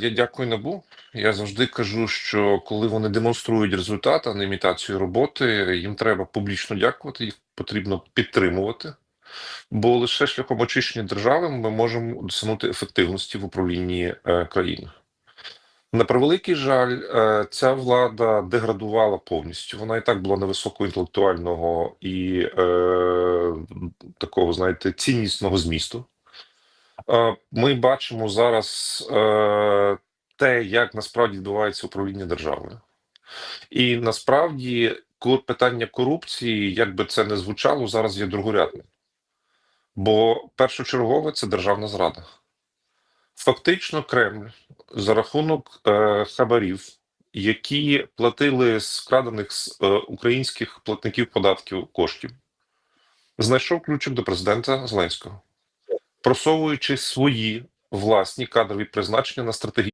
Я дякую НАБУ. Я завжди кажу, що коли вони демонструють результат, а не імітацію роботи, їм треба публічно дякувати, їх потрібно підтримувати. Бо лише шляхом очищення держави ми можемо досягнути ефективності в управлінні е, країною. На превеликий жаль, е, ця влада деградувала повністю. Вона і так була невисокого інтелектуального і е, такого, знаєте, ціннісного змісту. Е, Ми бачимо зараз е, те, як насправді відбувається управління державою. І насправді питання корупції, як би це не звучало, зараз є другорядним. Бо першочергове це державна зрада. Фактично, Кремль за рахунок е, хабарів, які платили з вкрадених з е, українських платників податків коштів, знайшов ключик до президента Зеленського, просовуючи свої власні кадрові призначення на стратегічні.